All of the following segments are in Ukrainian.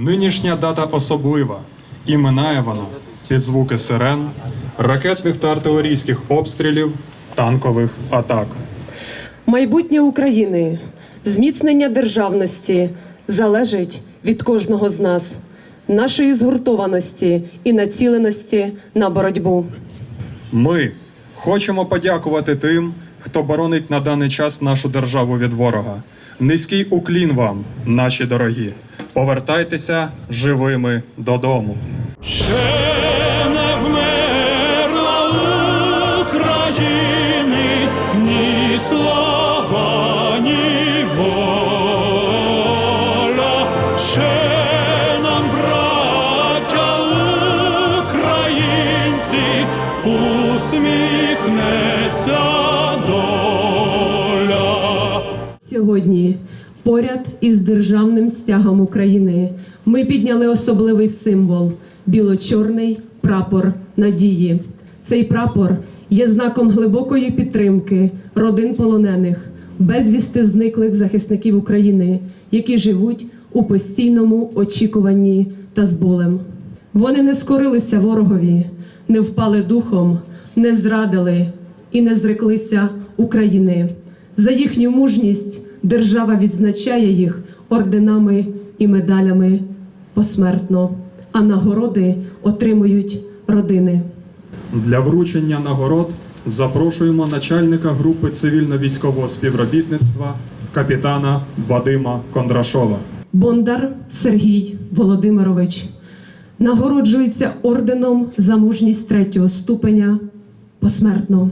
Нинішня дата особлива, і минає вона під звуки сирен, ракетних та артилерійських обстрілів, танкових атак. Майбутнє України, зміцнення державності залежить від кожного з нас, нашої згуртованості і націленості на боротьбу. Ми хочемо подякувати тим, хто боронить на даний час нашу державу від ворога. Низький уклін вам, наші дорогі. Повертайтеся живими додому. Державним стягом України, ми підняли особливий символ біло-чорний прапор надії. Цей прапор є знаком глибокої підтримки родин полонених, безвісти зниклих захисників України, які живуть у постійному очікуванні та з болем. Вони не скорилися ворогові, не впали духом, не зрадили і не зреклися України. За їхню мужність держава відзначає їх орденами і медалями посмертно, а нагороди отримують родини. Для вручення нагород запрошуємо начальника групи цивільно-військового співробітництва капітана Вадима Кондрашова. Бондар Сергій Володимирович нагороджується орденом за мужність третього ступеня посмертно.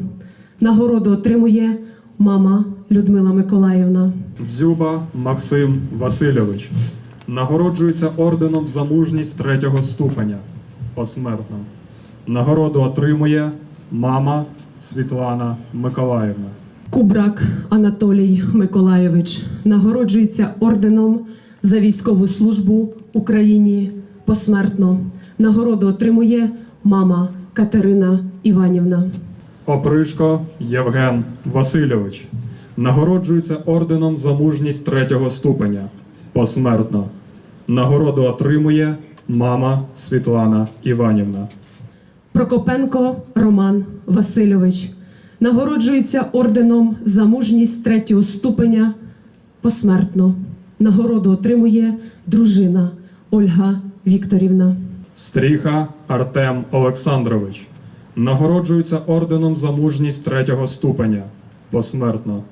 Нагороду отримує мама Людмила Миколаївна. Дзюба Максим Васильович нагороджується орденом за мужність третього ступеня посмертно. Нагороду отримує мама Світлана Миколаївна. Кубрак Анатолій Миколайович нагороджується орденом за військову службу Україні посмертно. Нагороду отримує мама Катерина Іванівна. Опришко Євген Васильович нагороджується орденом за мужність третього ступеня посмертно. Нагороду отримує мама Світлана Іванівна. Прокопенко Роман Васильович нагороджується орденом за мужність третього ступеня посмертно. Нагороду отримує дружина Ольга Вікторівна. Стріха Артем Олександрович нагороджується орденом за мужність третього ступеня посмертно.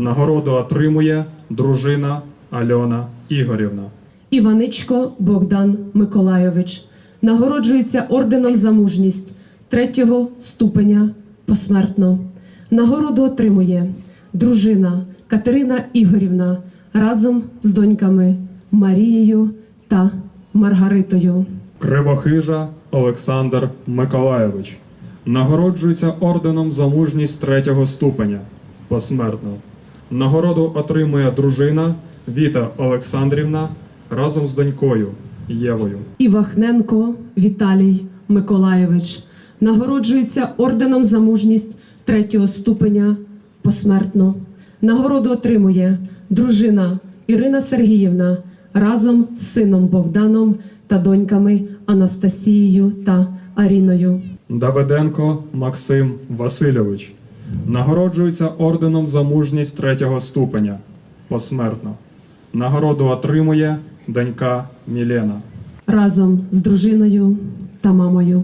Нагороду отримує дружина Альона Ігорівна. Іваничко Богдан Миколайович нагороджується орденом за мужність третього ступеня посмертно. Нагороду отримує дружина Катерина Ігорівна разом з доньками Марією та Маргаритою. Кривохижа Олександр Миколайович нагороджується орденом за мужність третього ступеня посмертно. Нагороду отримує дружина Віта Олександрівна разом з донькою Євою. Івахненко Віталій Миколайович нагороджується орденом за мужність третього ступеня посмертно. Нагороду отримує дружина Ірина Сергіївна разом з сином Богданом та доньками Анастасією та Аріною. Давиденко Максим Васильович нагороджується орденом за мужність третього ступеня посмертно. Нагороду отримує донька Мілена. разом з дружиною та мамою.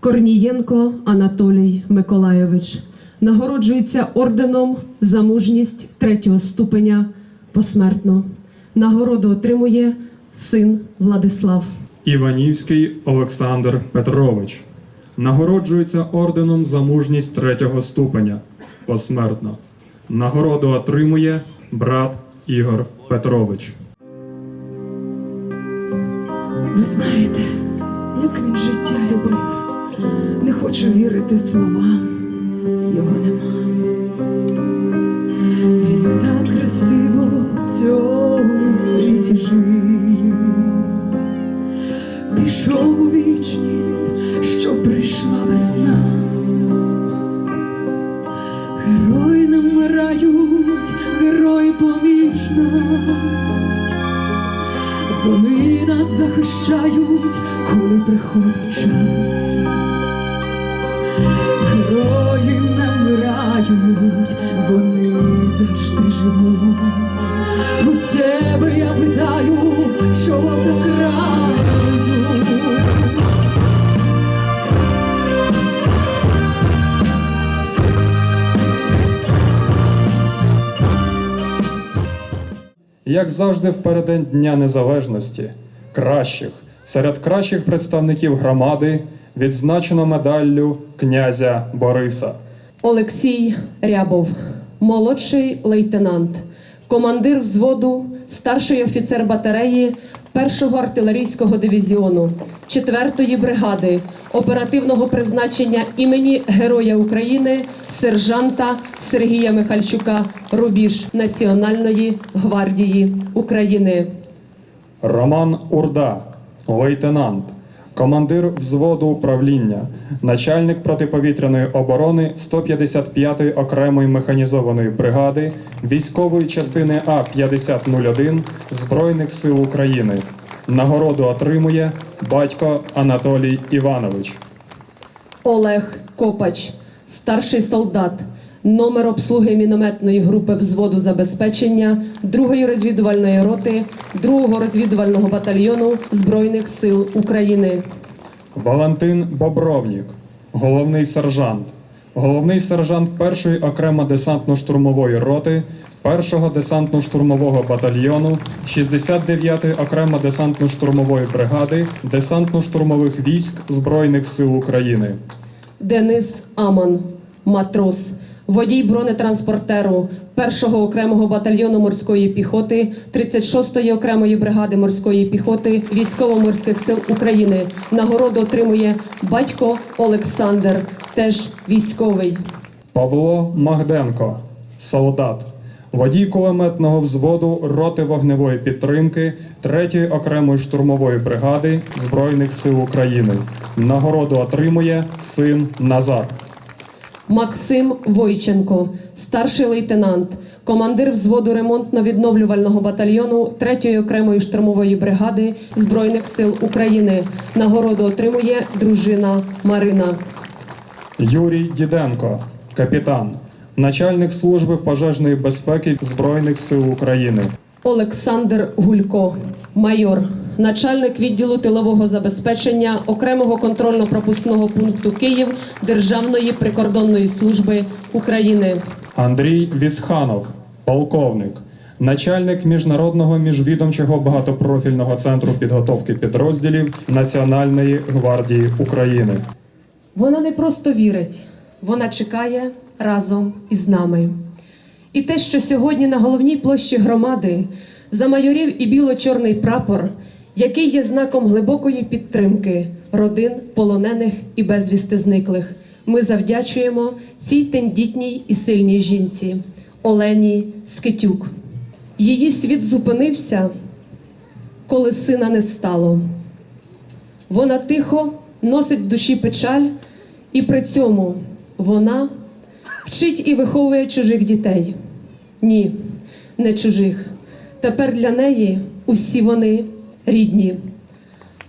Корнієнко Анатолій Миколайович нагороджується орденом за мужність третього ступеня посмертно. Нагороду отримує син Владислав. Іванівський Олександр Петрович нагороджується орденом за мужність третього ступеня посмертно. Нагороду отримує брат Ігор Петрович. Ви знаєте, як він життя любив. Не хочу вірити словам, його нема. Прийшла весна. Герої не вмирають, герої поміж нас. Вони нас захищають, коли приходить час. Герої не вмирають, вони завжди живуть. У себе я питаю, чого так рано? Як завжди, в переддень Дня Незалежності, кращих серед кращих представників громади відзначено медаллю князя Бориса. Олексій Рябов, молодший лейтенант, командир взводу, старший офіцер батареї 1-го артилерійського дивізіону 4-ї бригади оперативного призначення імені Героя України сержанта Сергія Михальчука Рубіж Національної гвардії України. Роман Урда, лейтенант, командир взводу управління, начальник протиповітряної оборони 155-ї окремої механізованої бригади військової частини А 5001 Збройних сил України. Нагороду отримує батько Анатолій Іванович. Олег Копач, старший солдат, номер обслуги мінометної групи взводу забезпечення 2-ї розвідувальної роти 2-го розвідувального батальйону Збройних сил України. Валентин Бобровнік, головний сержант, головний сержант першої окремо десантно-штурмової роти, першого десантно-штурмового батальйону, 69-ї окремо десантно-штурмової бригади, десантно-штурмових військ Збройних сил України. Денис Аман, матрос, водій бронетранспортеру 1-го окремого батальйону морської піхоти 36-ї окремої бригади морської піхоти військово-морських сил України. Нагороду отримує батько Олександр, теж військовий. Павло Магденко, солдат, водій кулеметного взводу роти вогневої підтримки 3-ї окремої штурмової бригади Збройних сил України. Нагороду отримує син Назар. Максим Войченко, старший лейтенант, командир взводу ремонтно-відновлювального батальйону 3-ї окремої штурмової бригади Збройних сил України. Нагороду отримує дружина Марина. Юрій Діденко, капітан, начальник служби пожежної безпеки Збройних сил України. Олександр Гулько, майор, начальник відділу тилового забезпечення окремого контрольно-пропускного пункту Київ Державної прикордонної служби України. Андрій Вісханов, полковник, начальник міжнародного міжвідомчого багатопрофільного центру підготовки підрозділів Національної гвардії України. Вона не просто вірить, вона чекає разом із нами. І те, що сьогодні на головній площі громади замайорів і біло-чорний прапор, який є знаком глибокої підтримки родин полонених і безвісти зниклих, ми завдячуємо цій тендітній і сильній жінці Олені Скитюк. Її світ зупинився, коли сина не стало. Вона тихо носить в душі печаль, і при цьому вона вчить і виховує чужих дітей. Ні, не чужих. Тепер для неї усі вони рідні.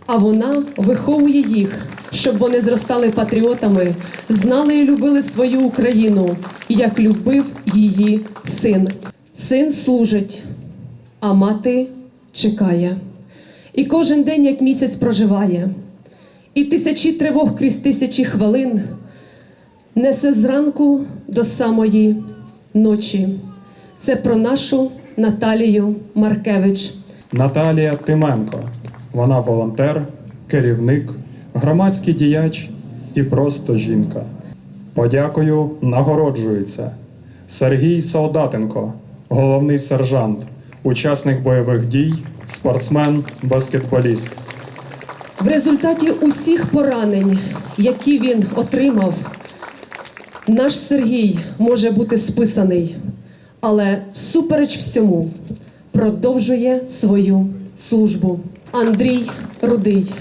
А вона виховує їх, щоб вони зростали патріотами, знали і любили свою Україну, як любив її син. Син служить, а мати чекає. І кожен день, як місяць проживає, і тисячі тривог крізь тисячі хвилин несе зранку до самої ночі. Це про нашу Наталію Маркевич. Наталія Тименко. Вона волонтер, керівник, громадський діяч і просто жінка. Подякою нагороджується Сергій Солдатенко, головний сержант, учасник бойових дій, спортсмен, баскетболіст. В результаті усіх поранень, які він отримав, наш Сергій може бути списаний, але всупереч всьому продовжує свою службу. Андрій Рудий,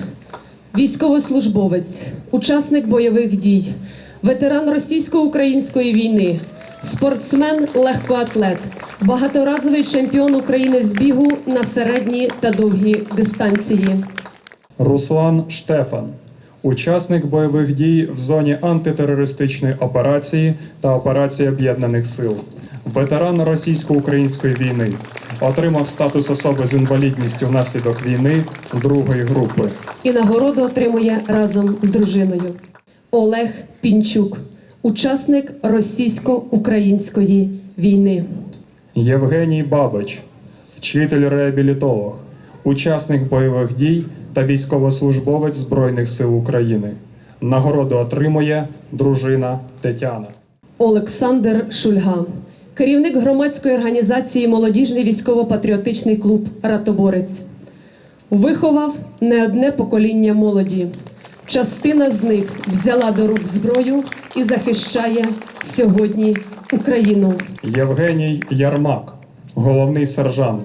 військовослужбовець, учасник бойових дій, ветеран російсько-української війни, спортсмен, легкоатлет, багаторазовий чемпіон України з бігу на середні та довгі дистанції. Руслан Штефан, учасник бойових дій в зоні антитерористичної операції та операції Об'єднаних Сил, ветеран російсько-української війни, отримав статус особи з інвалідністю внаслідок війни другої групи. і нагороду отримує разом з дружиною. Олег Пінчук, учасник російсько-української війни. Євгеній Бабич, вчитель-реабілітолог, учасник бойових дій та військовослужбовець Збройних сил України. Нагороду отримує дружина Тетяна. Олександр Шульга, керівник громадської організації Молодіжний військово-патріотичний клуб Ратоборець. Виховав не одне покоління молоді. Частина з них взяла до рук зброю і захищає сьогодні Україну. Євгеній Ярмак, головний сержант,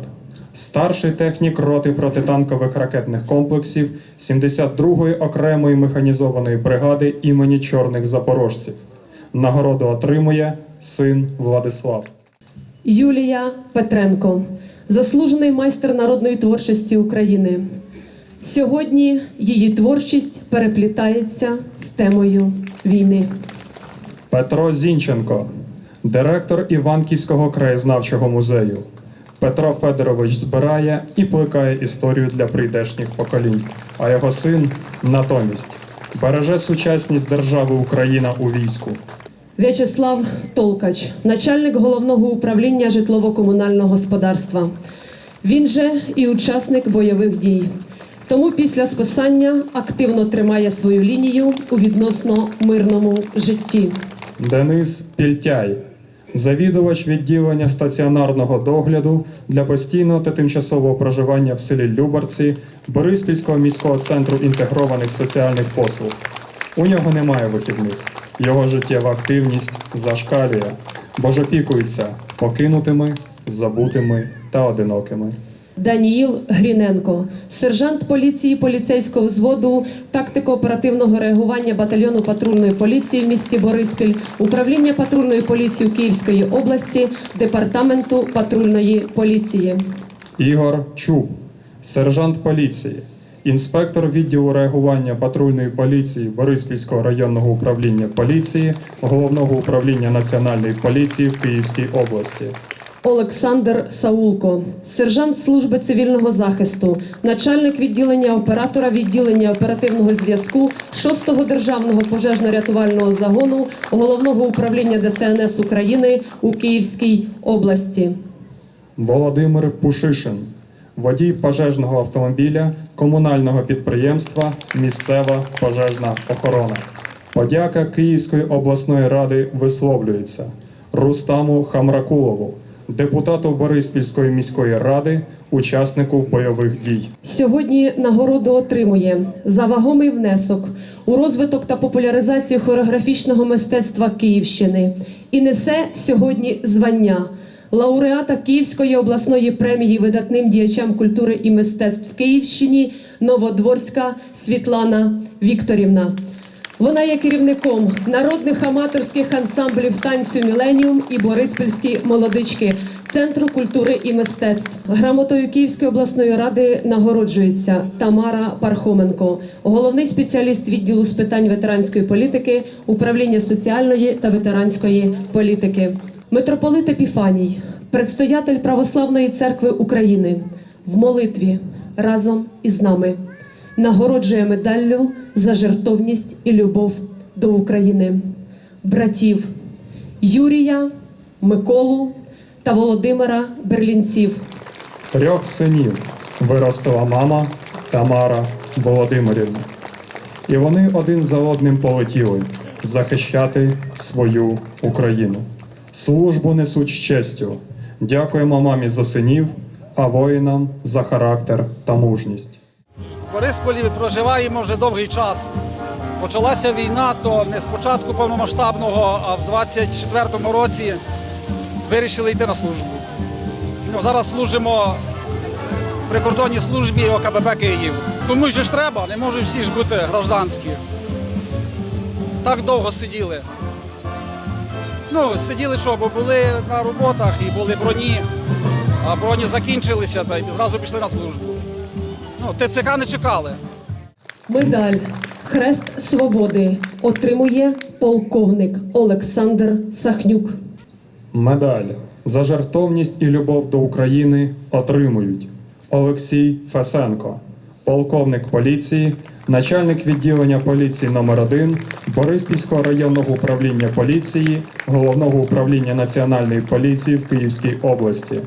старший технік роти протитанкових ракетних комплексів 72-ї окремої механізованої бригади імені Чорних Запорожців. Нагороду отримує син Владислав. Юлія Петренко, заслужений майстер народної творчості України. Сьогодні її творчість переплітається з темою війни. Петро Зінченко, директор Іванківського краєзнавчого музею. Петро Федорович збирає і плекає історію для прийдешніх поколінь, а його син натомість береже сучасність держави Україна у війську. В'ячеслав Толкач, начальник головного управління житлово-комунального господарства. Він же і учасник бойових дій. Тому після списання активно тримає свою лінію у відносно мирному житті. Денис Пільтяй, завідувач відділення стаціонарного догляду для постійного та тимчасового проживання в селі Любарці Бориспільського міського центру інтегрованих соціальних послуг. У нього немає вихідних. Його життєва активність зашкалює, бо ж опікується покинутими, забутими та одинокими. Даніїл Гріненко, сержант поліції поліцейського взводу тактико-оперативного реагування батальйону патрульної поліції в місті Бориспіль, управління патрульної поліції Київської області, департаменту патрульної поліції. Ігор Чуб, сержант поліції, інспектор відділу реагування патрульної поліції Бориспільського районного управління поліції, головного управління національної поліції в Київській області. Олександр Саулко, сержант служби цивільного захисту, начальник відділення оператора відділення оперативного зв'язку 6-го державного пожежно-рятувального загону головного управління ДСНС України у Київській області. Володимир Пушишин, водій пожежного автомобіля комунального підприємства Місцева пожежна охорона. Подяка Київської обласної ради висловлюється Рустаму Хамракулову, депутату Бориспільської міської ради, учаснику бойових дій. Сьогодні нагороду отримує за вагомий внесок у розвиток та популяризацію хореографічного мистецтва Київщини і несе сьогодні звання лауреата Київської обласної премії видатним діячам культури і мистецтв в Київщині Новодворська Світлана Вікторівна. Вона є керівником народних аматорських ансамблів танцю Міленіум і Бориспільські молодички Центру культури і мистецтв. Грамотою Київської обласної ради нагороджується Тамара Пархоменко, головний спеціаліст відділу з питань ветеранської політики, управління соціальної та ветеранської політики. Митрополит Епіфаній, предстоятель Православної церкви України, в молитві разом із нами нагороджує медаллю за жертовність і любов до України, братів Юрія, Миколу та Володимира Берлінців. Трьох синів виростила мама Тамара Володимирівна. І вони один за одним полетіли захищати свою Україну. Службу несуть з честю. Дякуємо мамі за синів, а воїнам за характер та мужність. Борисполі проживаємо вже довгий час. Почалася війна, то не з початку повномасштабного, а в 24-му році вирішили йти на службу. Ну, зараз служимо в прикордонній службі ОКБП Київ. Тому ж треба, не можуть всі ж бути гражданські. Так довго сиділи. Ну, сиділи що, бо були на роботах і були броні, а броні закінчилися та й зразу пішли на службу. Ну, ТЦК не чекали. Медаль Хрест Свободи отримує полковник Олександр Сахнюк. Медаль за жертовність і любов до України отримують Олексій Фесенко, полковник поліції, начальник відділення поліції номер 1 Бориспільського районного управління поліції, головного управління національної поліції в Київській області.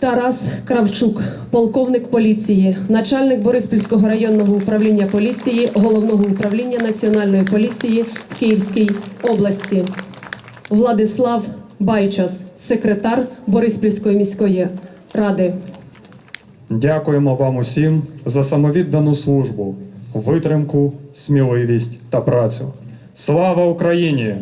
Тарас Кравчук, полковник поліції, начальник Бориспільського районного управління поліції, головного управління національної поліції в Київській області. Владислав Байчас, секретар Бориспільської міської ради. Дякуємо вам усім за самовіддану службу, витримку, сміливість та працю. Слава Україні!